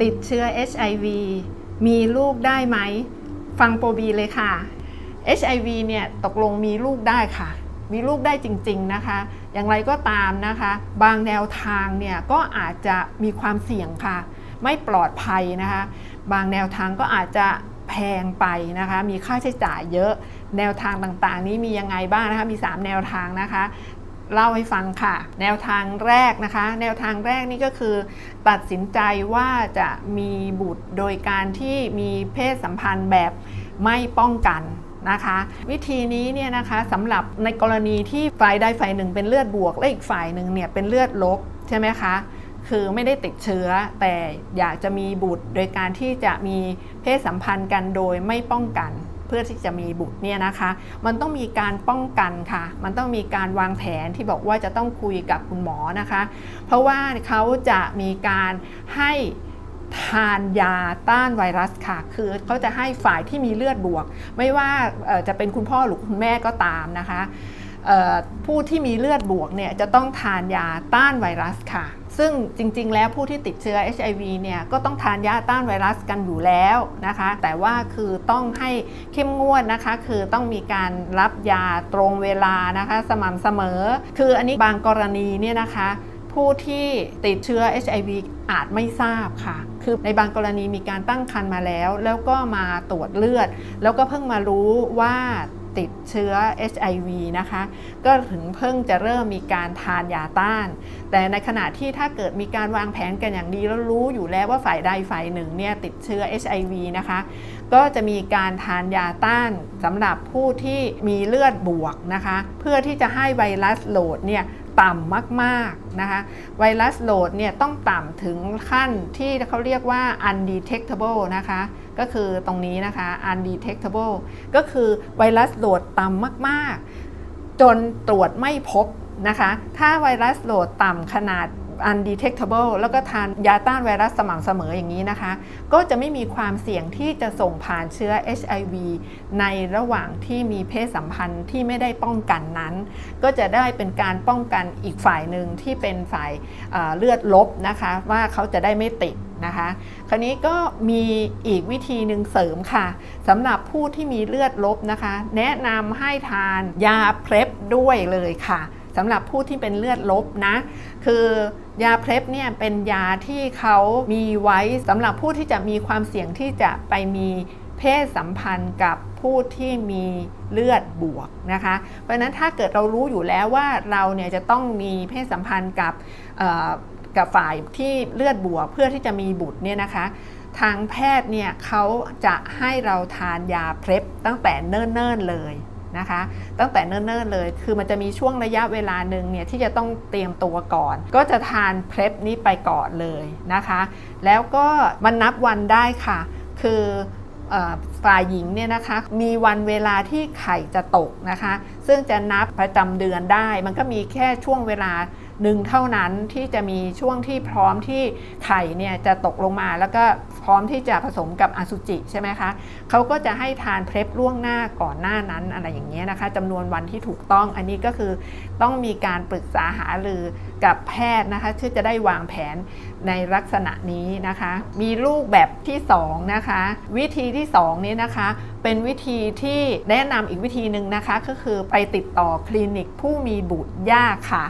ติดเชื้อ HIV มีลูกได้ไหม ฟังโปรบีเลยค่ะ HIV เนี่ยตกลงมีลูกได้ค่ะ มีลูกได้จริงๆนะคะ อย่างไรก็ตามนะคะ บางแนวทางเนี่ยก็อาจจะมีความเสี่ยงค่ะ ไม่ปลอดภัยนะคะ บางแนวทางก็อาจจะแพงไปนะคะ มีค่าใช้จ่ายเยอะ แนวทางต่างๆ นี้มียังไงบ้างนะคะ มี 3 แนวทางนะคะ เล่าให้ฟังค่ะ แนวทางแรกนะคะ แนวทางแรกนี่ก็คือ ตัดสินใจว่าจะมีบุตรโดยการที่มีเพศสัมพันธ์แบบไม่ป้องกันนะคะ วิธีนี้เนี่ยนะคะสำหรับในกรณีที่ฝ่ายใดฝ่ายหนึ่งเป็นเลือดบวก และอีกฝ่ายหนึ่งเนี่ยเป็นเลือดลบใช่ไหมคะคือไม่ได้ติดเชื้อแต่อยากจะมีบุตรโดยการที่จะมีเพศสัมพันธ์กันโดยไม่ป้องกัน พื่อที่จะมีบุตรเนี่ยนะคะ มันต้องมีการป้องกันค่ะ มันต้องมีการวางแผนที่บอกว่าจะต้องคุยกับคุณหมอนะคะ เพราะว่าเขาจะมีการให้ทานยาต้านไวรัสค่ะ คือเขาจะให้ฝ่ายที่มีเลือดบวก ไม่ว่าจะเป็นคุณพ่อหรือคุณแม่ก็ตามนะคะผู้ที่มีเลือดบวกเนี่ยจะต้องทานยาต้านไวรัสค่ะ ซึ่งจริงๆ แล้วผู้ที่ติดเชื้อ HIV เนี่ยก็ต้องทานยาต้านไวรัสกันอยู่แล้วนะคะ แต่ว่าคือต้องให้เข้มงวดนะคะ คือต้องมีการรับยาตรงเวลานะคะ สม่ำเสมอ คืออันนี้บางกรณีเนี่ยนะคะผู้ที่ติดเชื้อ HIV อาจไม่ทราบค่ะ คือในบางกรณีมีการตั้งครรภ์มาแล้ว แล้วก็มาตรวจเลือด แล้วก็เพิ่งมารู้ว่า ติดเชื้อ HIV นะคะ ก็ถึงเพิ่งจะเริ่มมีการทานยาต้าน แต่ในขณะที่ถ้าเกิดมีการวางแผนกันอย่างดีแล้วรู้อยู่แล้วว่าฝ่ายใดฝ่ายหนึ่งเนี่ยติดเชื้อ HIV นะคะ ก็จะมีการทานยาต้านสำหรับผู้ที่มีเลือดบวกนะคะ เพื่อที่จะให้ไวรัสโหลดเนี่ย ต่ำมากๆนะคะไวรัสโหลดเนี่ยต้องต่ำถึงขั้นที่เขาเรียกว่า undetectable นะคะก็คือตรงนี้นะคะ undetectable ก็คือไวรัสโหลดต่ำมากๆ จนตรวจไม่พบนะคะถ้าไวรัสโหลดต่ำขนาด undetectable แล้วก็ทานยาต้านไวรัสสม่ำเสมออย่างนี้นะคะ ก็จะไม่มีความเสี่ยงที่จะส่งผ่านเชื้อ HIV ในระหว่างที่มีเพศสัมพันธ์ที่ไม่ได้ป้องกันนั้น ก็จะได้เป็นการป้องกันอีกฝ่ายหนึ่งที่เป็นฝ่ายเอ่อเลือดลบนะคะ ว่าเขาจะได้ไม่ติดนะคะคราวนี้ก็มีอีกวิธีหนึ่งเสริมค่ะสำหรับผู้ที่มีเลือดลบนะคะ แนะนำให้ทานยาเพล็บด้วยเลยค่ะ สำหรับผู้ที่เป็นเลือดลบนะ คือยาเพล็บเนี่ยเป็นยาที่เขามีไว้สำหรับผู้ที่จะมีความเสี่ยงที่จะไปมีเพศสัมพันธ์กับผู้ที่มีเลือดบวกนะคะ เพราะนั้นถ้าเกิดเรารู้อยู่แล้วว่าเราเนี่ยจะต้องมีเพศสัมพันธ์กับกับฝ่ายที่เลือดบวกเพื่อที่จะมีบุตรเนี่ยนะคะ ทางแพทย์เนี่ยเขาจะให้เราทานยาเพล็บตั้งแต่เนิ่นๆเลย นะคะ ตั้งแต่เนิ่นๆเลย คือมันจะมีช่วงระยะเวลาหนึ่งเนี่ยที่จะต้องเตรียมตัวก่อน ก็จะทานเพล็บนี้ไปก่อนเลยนะคะ แล้วก็มันนับวันได้ค่ะ คือเอ่อฝ่ายหญิงเนี่ยนะคะมีวันเวลาที่ไข่จะตกนะคะ ซึ่งจะนับประจำเดือนได้ มันก็มีแค่ช่วงเวลาหนึ่งเท่านั้นที่จะมีช่วงที่พร้อมที่ไข่เนี่ยจะตกลงมาแล้วก็ พร้อมที่จะผสมกับอสุจิใช่ไหมคะเขาก็จะให้ทานเพล็บล่วงหน้าก่อนหน้านั้นอะไรอย่างเงี้ยนะคะจำนวนวันที่ถูกต้องอันนี้ก็คือต้องมีการปรึกษาหารือกับแพทย์นะคะที่จะได้วางแผนในลักษณะนี้นะคะ มีลูกแบบที่2นะคะวิธีที่ 2 นี้นะคะ เป็นวิธีที่แนะนำอีกวิธีหนึ่งนะคะ ก็คือไปติดต่อคลินิกผู้มีบุตรยากค่ะ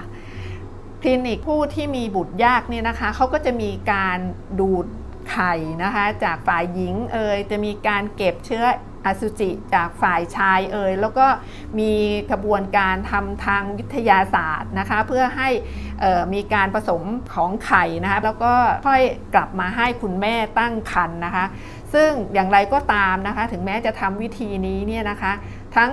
คลินิกผู้ที่มีบุตรยากเนี่ยนะคะเขาก็จะมีการดูด ไข่นะคะจากฝ่ายหญิงเอ่ยจะมีการเก็บเชื้ออสุจิจากฝ่ายชายเอ่ยแล้วก็มีกระบวนการทำทางวิทยาศาสตร์นะคะเพื่อให้มีการผสมของไข่นะคะแล้วก็ค่อยกลับมาให้คุณแม่ตั้งครรภ์นะคะ ซึ่งอย่างไรก็ตามนะคะ ถึงแม้จะทำวิธีนี้เนี่ยนะคะ ทั้ง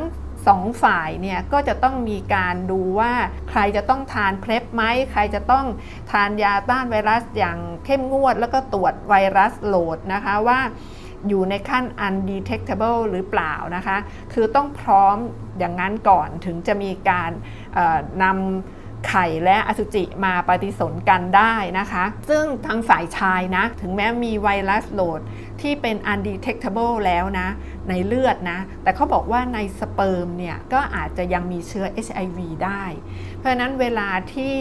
สองฝ่ายเนี่ยก็จะต้องมีการดูว่าใครจะต้องทานเพล็บไหมใครจะต้องทานยาต้านไวรัสอย่างเข้มงวด แล้วก็ตรวจไวรัสโหลดนะคะว่าอยู่ในขั้น undetectable หรือเปล่านะคะ คือต้องพร้อมอย่างนั้นก่อนถึงจะมีการนำ ไข่และอสุจิมาปฏิสนกันได้นะคะ ซึ่งทางฝ่ายชายนะ ถึงแม้มีไวรัสโหลดที่เป็น undetectable แล้วนะ ในเลือดนะ แต่เขาบอกว่าในสเปิร์มเนี่ย ก็อาจจะยังมีเชื้อ HIV ได้ เพราะนั้นเวลาที่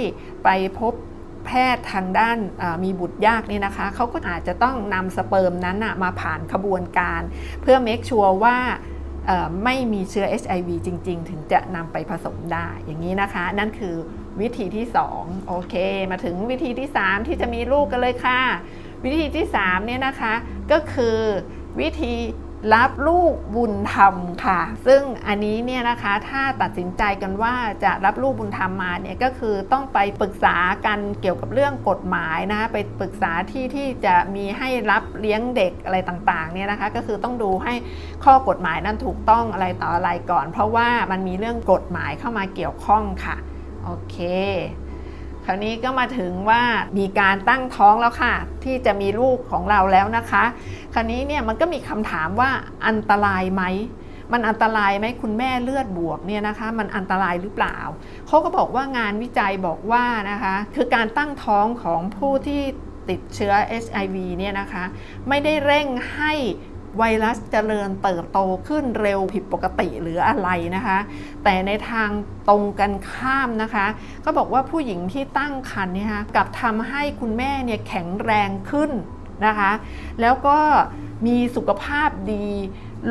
ไปพบแพทย์ทางด้านมีบุตรยากนี่นะคะ เขาก็อาจจะต้องนำสเปิร์มนั้นมาผ่านขบวนการ เพื่อ make sure ว่าไม่มีเชื้อ HIV จริง ๆ ถึงจะนำไปผสมได้อย่างนี้นะคะ นั่นคือ วิธีที่ 2 โอเค มาถึงวิธีที่ 3 ที่จะมีลูกกันเลยค่ะ วิธีที่3เนี่ยนะคะก็คือวิธีรับลูกบุญธรรมค่ะ ซึ่งอันนี้เนี่ยนะคะถ้าตัดสินใจกันว่าจะรับลูกบุญธรรมมาเนี่ยก็คือต้องไปปรึกษากันเกี่ยวกับเรื่องกฎหมายนะคะไปปรึกษาที่ที่จะมีให้รับเลี้ยงเด็กอะไรต่างๆเนี่ยนะคะก็คือต้องดูให้ข้อกฎหมายนั้นถูกต้องอะไรต่ออะไรก่อน เพราะว่ามันมีเรื่องกฎหมายเข้ามาเกี่ยวข้องค่ะ โอเค คราวนี้ก็มาถึงว่ามีการตั้งท้องแล้วค่ะ ที่จะมีลูกของเราแล้วนะคะ คราวนี้เนี่ยมันก็มีคำถามว่าอันตรายไหมมันอันตรายไหมคุณแม่เลือดบวกเนี่ยนะคะ มันอันตรายหรือเปล่าเขาก็บอกว่างานวิจัยบอกว่านะคะ คือการตั้งท้องของผู้ที่ติดเชื้อ HIV เนี่ยนะคะ ไม่ได้เร่งให้ ไวรัสเจริญเติบโตขึ้นเร็วผิดปกติหรืออะไรนะคะ แต่ในทางตรงกันข้ามนะคะ ก็บอกว่าผู้หญิงที่ตั้งครรภ์เนี่ยะคะกับทำให้คุณแม่เนี่ยแข็งแรงขึ้นนะคะ แล้วก็มีสุขภาพดี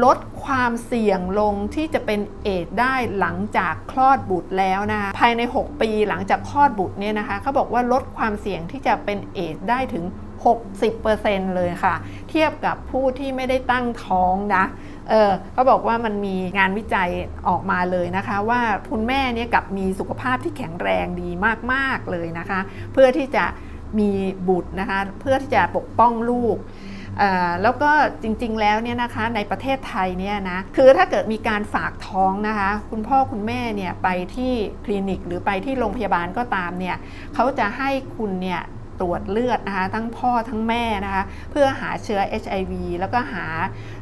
ลดความเสี่ยงลงที่จะเป็นเอดส์ได้หลังจากคลอดบุตรแล้วนะคะภายใน 6 ปีหลังจากคลอดบุตรเนี่ยนะคะเขาบอกว่าลดความเสี่ยงที่จะเป็นเอดส์ได้ถึง 60%เลยค่ะ เทียบกับผู้ที่ไม่ได้ตั้งท้องนะเออเขาบอกว่ามันมีงานวิจัยออกมาเลยนะคะ ว่าคุณแม่เนี่ยกับมีสุขภาพที่แข็งแรงดีมากๆเลยนะคะ เพื่อที่จะมีบุตรนะคะ เพื่อที่จะปกป้องลูกอ่อแล้วก็จริงๆแล้วเนี่ยนะคะในประเทศไทยเนี่ยนะคือถ้าเกิดมีการฝากท้องนะคะ คุณพ่อคุณแม่เนี่ยไปที่คลินิกหรือไปที่โรงพยาบาลก็ตามเนี่ยเขาจะให้คุณเนี่ย ตรวจเลือดนะคะทั้งพ่อทั้งแม่นะคะเพื่อหาเชื้อ HIV แล้วก็หา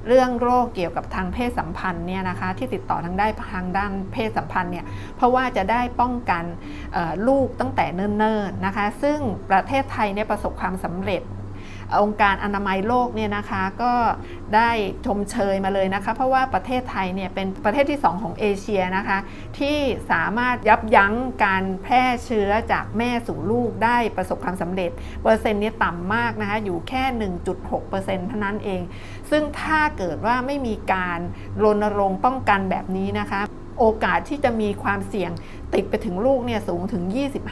เรื่องโรคเกี่ยวกับทางเพศสัมพันธ์เนี่ยนะคะที่ติดต่อทางได้ทางด้านเพศสัมพันธ์เนี่ยเพราะว่าจะได้ป้องกันลูกตั้งแต่เนิ่นๆนะคะ ซึ่งประเทศไทยเนี่ยประสบความสำเร็จ องค์การอนามัยโลกเนี่ยนะคะก็ได้ชมเชยมาเลยนะคะ เพราะว่าประเทศไทยเนี่ยเป็นประเทศที่ 2 ของเอเชียนะคะ ที่สามารถยับยั้งการแพร่เชื้อจากแม่สู่ลูกได้ประสบความสำเร็จ เปอร์เซ็นต์นี้ต่ำมากนะคะอยู่แค่ 1.6%เท่านั้นเอง ซึ่งถ้าเกิดว่าไม่มีการรณรงค์ป้องกันแบบนี้นะคะ โอกาสที่จะมีความเสี่ยงติดไปถึงลูกเนี่ยสูงถึง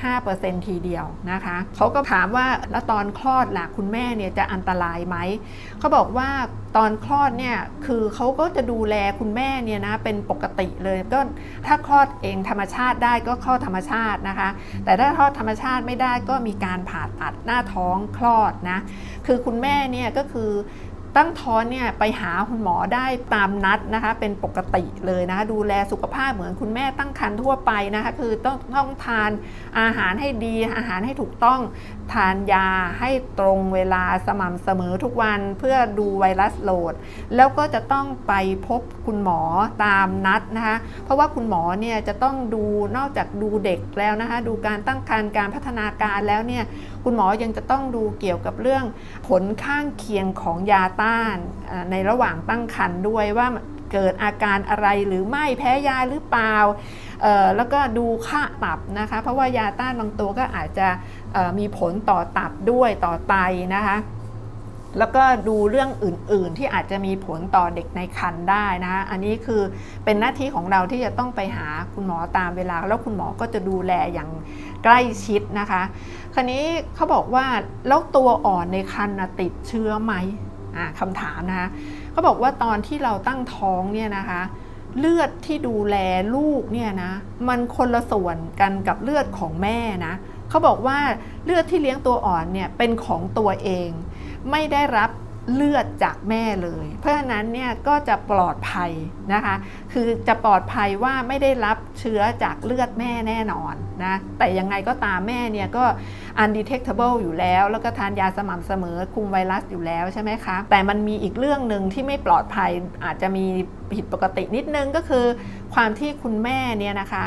25%ทีเดียวนะคะเขาก็ถามว่าแล้วตอนคลอดล่ะคุณแม่เนี่ยจะอันตรายไหมเขาบอกว่าตอนคลอดเนี่ยคือเขาก็จะดูแลคุณแม่เนี่ยนะเป็นปกติเลยก็ถ้าคลอดเองธรรมชาติได้ก็คลอดธรรมชาตินะคะ แต่ถ้าคลอดธรรมชาติไม่ได้ก็มีการผ่าตัดหน้าท้องคลอดนะคือคุณแม่เนี่ยก็คือ ตั้งท้องเนี่ยไปหาคุณหมอได้ตามนัดนะคะ เป็นปกติเลยนะคะดูแลสุขภาพเหมือนคุณแม่ตั้งครรภ์ทั่วไปนะคะ คือต้องต้องทานอาหารให้ดีอาหารให้ถูกต้องทานยาให้ตรงเวลาสม่ำเสมอทุกวันเพื่อดูไวรัสโหลด แล้วก็จะต้องไปพบคุณหมอตามนัดนะคะเพราะว่าคุณหมอเนี่ยจะต้องดูนอกจากดูเด็กแล้วนะคะดูการตั้งครรภ์การพัฒนาการแล้วเนี่ยคุณหมอยังจะต้องดูเกี่ยวกับเรื่องผลข้างเคียงของยาต้านในระหว่างตั้งครรภ์ด้วยว่าเกิดอาการอะไรหรือไม่แพ้ยาหรือเปล่าแล้วก็ดูค่าตับนะคะ เพราะว่ายาต้านบางตัวก็อาจจะ มีผลต่อตับด้วยต่อไตนะคะแล้วก็ดูเรื่องอื่น ๆ ที่อาจจะมีผลต่อเด็กในครรภ์ได้นะคะอันนี้คือเป็นหน้าที่ของเราที่จะต้องไปหาคุณหมอตามเวลา แล้วคุณหมอก็จะดูแลอย่างใกล้ชิดนะคะ คราวนี้เขาบอกว่าแล้วตัวอ่อนในครรภ์น่ะติดเชื้อไหมอ่าคำถามนะคะเขาบอกว่าตอนที่เราตั้งท้องเนี่ยนะคะเลือดที่ดูแลลูกเนี่ยนะมันคนละส่วนกันกับเลือดของแม่นะ เขาบอกว่าเลือดที่เลี้ยงตัวอ่อนเนี่ยเป็นของตัวเอง ไม่ได้รับเลือดจากแม่เลย เพราะฉะนั้นเนี่ยก็จะปลอดภัยนะคะ คือจะปลอดภัยว่าไม่ได้รับเชื้อจากเลือดแม่แน่นอนนะ แต่ยังไงก็ตามแม่เนี่ยก็ undetectable อยู่แล้ว แล้วก็ทานยาสม่ำเสมอคุมไวรัสอยู่แล้วใช่ไหมคะ แต่มันมีอีกเรื่องหนึ่งที่ไม่ปลอดภัยอาจจะมีผิดปกตินิดนึงก็คือ ความที่คุณแม่เนี่ยนะคะ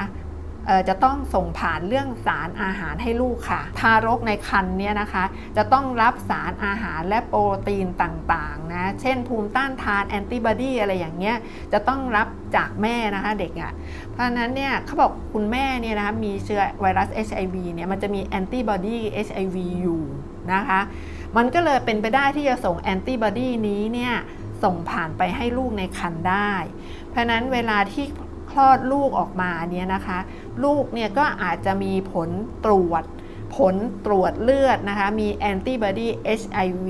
จะต้องส่งผ่านเรื่องสารอาหารให้ลูกค่ะ ทารกในครรภ์เนี่ยนะคะ จะต้องรับสารอาหารและโปรตีนต่างๆนะ เช่นภูมิต้านทานแอนติบอดีอะไรอย่างเงี้ย จะต้องรับจากแม่นะคะเด็กอะ่ะ เพราะนั้นเนี่ยเขาบอกคุณแม่เนี่ยนะคะมีเชื้อไวรัส HIV เนี่ยมันจะมีแอนติบอดี HIV อยู่นะคะ มันก็เลยเป็นไปได้ที่จะส่งแอนติบอดีนี้เนี่ยส่งผ่านไปให้ลูกในครรภ์ได้ เพราะนั้นเวลาที่ ลอดลูกออกมาเนี่ยนะคะ ลูกเนี่ยก็อาจจะมีผลตรวจ ผลตรวจเลือดนะคะ มีแอนติบอดี HIV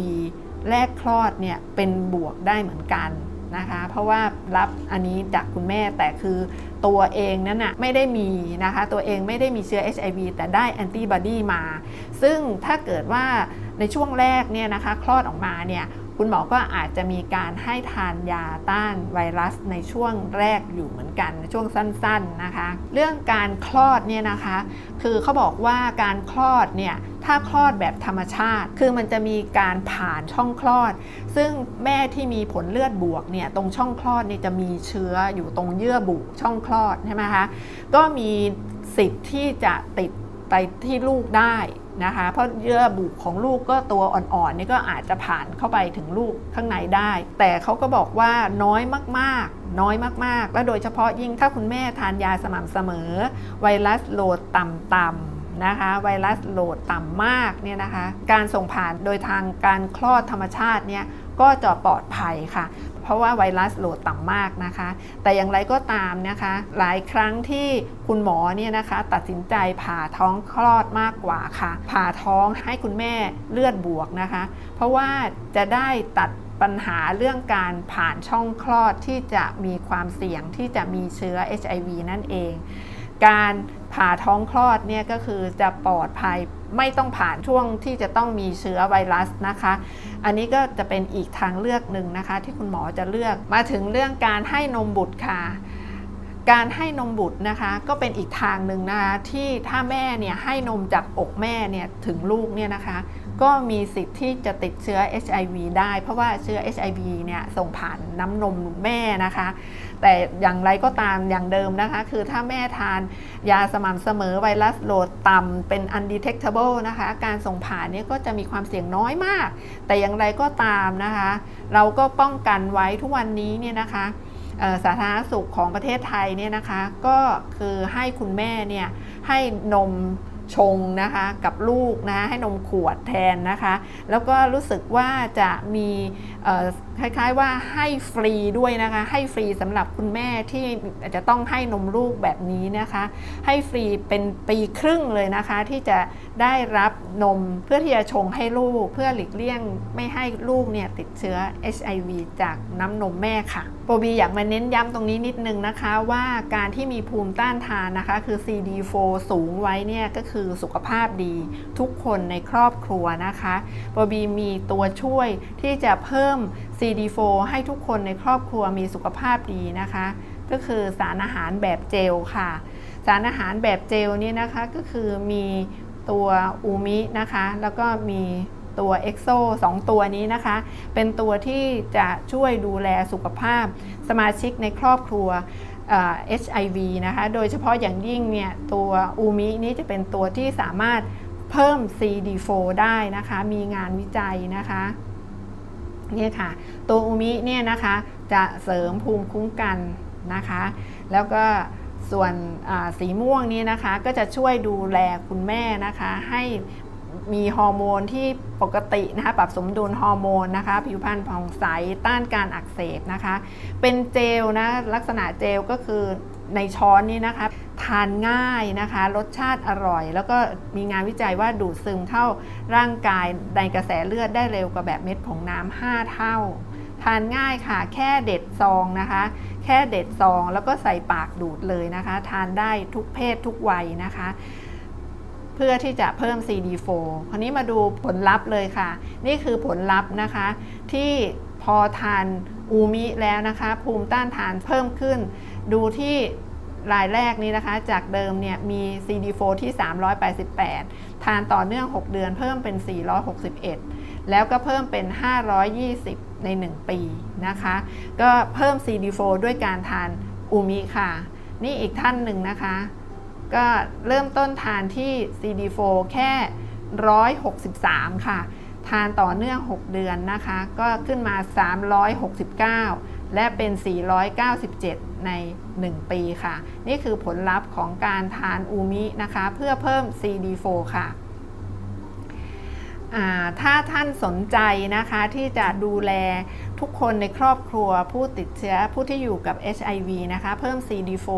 แรกคลอดเนี่ยเป็นบวกได้เหมือนกันนะคะ เพราะว่ารับอันนี้จากคุณแม่แต่คือตัวเองนั้นน่ะไม่ได้มีนะคะ ตัวเองไม่ได้มีเชื้อ HIV แต่ได้แอนติบอดีมา ซึ่งถ้าเกิดว่า ในช่วงแรกเนี่ยนะคะคลอดออกมาเนี่ยคุณหมอก็อาจจะมีการให้ทานยาต้านไวรัสในช่วงแรกอยู่เหมือนกันในช่วงสั้นๆนะคะ เรื่องการคลอดเนี่ยนะคะ คือเขาบอกว่าการคลอดเนี่ยถ้าคลอดแบบธรรมชาติ คือมันจะมีการผ่านช่องคลอด ซึ่งแม่ที่มีผลเลือดบวกเนี่ยตรงช่องคลอดเนี่ยจะมีเชื้ออยู่ตรงเยื่อบุช่องคลอดใช่ไหมคะก็มีสิทธิ์ที่จะติด ไปที่ลูกได้นะคะ เพราะเยื่อบุของลูกก็ตัวอ่อนๆนี่ก็อาจจะผ่านเข้าไปถึงลูกข้างในได้ แต่เขาก็บอกว่าน้อยมากๆ น้อยมากๆ และโดยเฉพาะยิ่งถ้าคุณแม่ทานยาสม่ำเสมอ ไวรัสโหลดต่ำๆนะคะไวรัสโหลดต่ำมากเนี่ยนะคะ การส่งผ่านโดยทางการคลอดธรรมชาติเนี่ย ก็จะปลอดภัยค่ะ เพราะว่าไวรัสโหลดต่ำมากนะคะ แต่อย่างไรก็ตามนะคะ หลายครั้งที่คุณหมอเนี่ยนะคะตัดสินใจผ่าท้องคลอดมากกว่าค่ะ ผ่าท้องให้คุณแม่เลือดบวกนะคะ เพราะว่าจะได้ตัดปัญหาเรื่องการผ่านช่องคลอดที่จะมีความเสี่ยงที่จะมีเชื้อ HIV นั่นเอง การผ่าท้องคลอดเนี่ยก็คือจะปลอดภัย ไม่ต้องผ่านช่วงที่จะต้องมีเชื้อไวรัสนะคะ อันนี้ก็จะเป็นอีกทางเลือกหนึ่งนะคะ ที่คุณหมอจะเลือกมาถึงเรื่องการให้นมบุตรค่ะ การให้นมบุตรนะคะ ก็เป็นอีกทางหนึ่งนะคะที่ถ้าแม่เนี่ยให้นมจากอกแม่เนี่ยถึงลูกเนี่ยนะคะ ก็มีสิทธิ์ที่จะติดเชื้อ HIV ได้ เพราะว่าเชื้อ HIV เนี่ยส่งผ่านน้ำนมแม่นะคะ แต่อย่างไรก็ตามอย่างเดิมนะคะ คือถ้าแม่ทานยาสม่ำเสมอไวรัสโหลดต่ำเป็น undetectable นะคะ การส่งผ่านนี่ก็จะมีความเสี่ยงน้อยมาก แต่อย่างไรก็ตามนะคะ เราก็ป้องกันไว้ทุกวันนี้เนี่ยนะคะสาธารณสุขของประเทศไทยเนี่ยนะคะ ก็คือให้คุณแม่เนี่ยให้นม ชงนะคะกับลูกนะให้นมขวดแทนนะคะ แล้วก็รู้สึกว่าจะมีคล้ายๆว่าให้ฟรีด้วยนะคะ ให้ฟรีสำหรับคุณแม่ที่จะต้องให้นมลูกแบบนี้นะคะ ให้ฟรีเป็นปีครึ่งเลยนะคะ ที่จะได้รับนมเพื่อที่จะชงให้ลูก เพื่อหลีกเลี่ยงไม่ให้ลูกเนี่ยติดเชื้อ HIV จากน้ำนมแม่ค่ะโปรบีอยากมาเน้นย้ำตรงนี้นิดนึงนะคะว่าการที่มีภูมิต้านทานนะคะ คือ CD4 สูงไว้เนี่ยก็คือือสุขภาพดีทุกคนในครอบครัวนะคะโปรบีมีตัวช่วยที่จะเพิ่ม CD4 ให้ทุกคนในครอบครัวมีสุขภาพดีนะคะ ก็คือสารอาหารแบบเจลค่ะ สารอาหารแบบเจลนี่นะคะก็คือมีตัวอูมินะคะ แล้วก็มีตัวเอ็กโซสองตัวนี้นะคะ เป็นตัวที่จะช่วยดูแลสุขภาพสมาชิกในครอบครัว HIV นะคะ โดยเฉพาะอย่างยิ่งเนี่ยตัวอูมินี้จะเป็นตัวที่สามารถเพิ่ม CD4 ได้นะคะ มีงานวิจัยนะคะเนี่ยค่ะ ตัวอูมิเนี่ยนะคะจะเสริมภูมิคุ้มกันนะคะ แล้วก็ส่วนสีม่วงนี้นะคะก็จะช่วยดูแลคุณแม่นะคะ ให้ มีฮอร์โมนที่ปกตินะคะปรับสมดุลฮอร์โมนนะคะ ผิวพรรณผ่องใสต้านการอักเสบนะคะ เป็นเจลนะลักษณะเจลก็คือในช้อนนี้นะคะ ทานง่ายนะคะ รสชาติอร่อย แล้วก็มีงานวิจัยว่าดูดซึมเข้าร่างกายในกระแสเลือดได้เร็วกว่าแบบเม็ดผงน้ำ5เท่า ทานง่ายค่ะ แค่เด็ดซองนะคะ แค่เด็ดซองแล้วก็ใส่ปากดูดเลยนะคะ ทานได้ทุกเพศทุกวัยนะคะ เพื่อที่จะเพิ่ม CD4 คราวนี้มาดูผลลัพธ์เลยค่ะ นี่คือผลลัพธ์นะคะ ที่พอทานอูมิแล้วนะคะ ภูมิต้านทานเพิ่มขึ้น ดูที่รายแรกนี้นะคะ จากเดิมเนี่ยมี CD4 ที่ 388 ทานต่อเนื่อง 6 เดือนเพิ่มเป็น 461 แล้วก็เพิ่มเป็น 520 ใน 1 ปีนะคะ ก็เพิ่ม CD4 ด้วยการทานอูมิค่ะ นี่อีกท่านหนึ่งนะคะ ก็เริ่มต้นทานที่ CD4 แค่ 163 ค่ะ ทานต่อเนื่อง 6 เดือนนะคะ ก็ขึ้นมา 369 และเป็น 497 ใน 1 ปีค่ะ นี่คือผลลัพธ์ของการทานอูมินะคะ เพื่อเพิ่ม CD4 ค่ะถ้าท่านสนใจนะคะที่จะดูแล ทุกคนในครอบครัวผู้ติดเชื้อผู้ที่อยู่กับ HIV นะคะ เพิ่ม CD4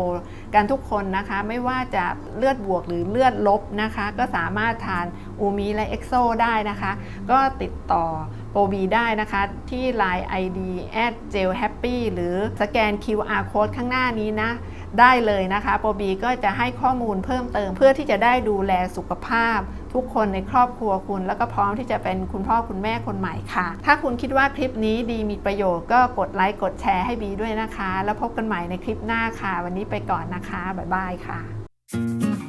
กันทุกคนนะคะ ไม่ว่าจะเลือดบวกหรือเลือดลบนะคะ ก็สามารถทานอูมิและเอ็กโซได้นะคะ ก็ติดต่อโปรบีได้นะคะ ที่ Line ID at @gelhappy หรือสแกน QR code ข้างหน้านี้นะ ได้เลยนะคะ โปรบีก็จะให้ข้อมูลเพิ่มเติมเพื่อที่จะได้ดูแลสุขภาพ ทุกคนในครอบครัวคุณ แล้วก็พร้อมที่จะเป็นคุณพ่อคุณแม่คนใหม่ค่ะ ถ้าคุณคิดว่าคลิปนี้ดีมีประโยชน์ก็กดไลค์กดแชร์ให้บีด้วยนะคะ แล้วพบกันใหม่ในคลิปหน้าค่ะ วันนี้ไปก่อนนะคะบ๊ายบายค่ะ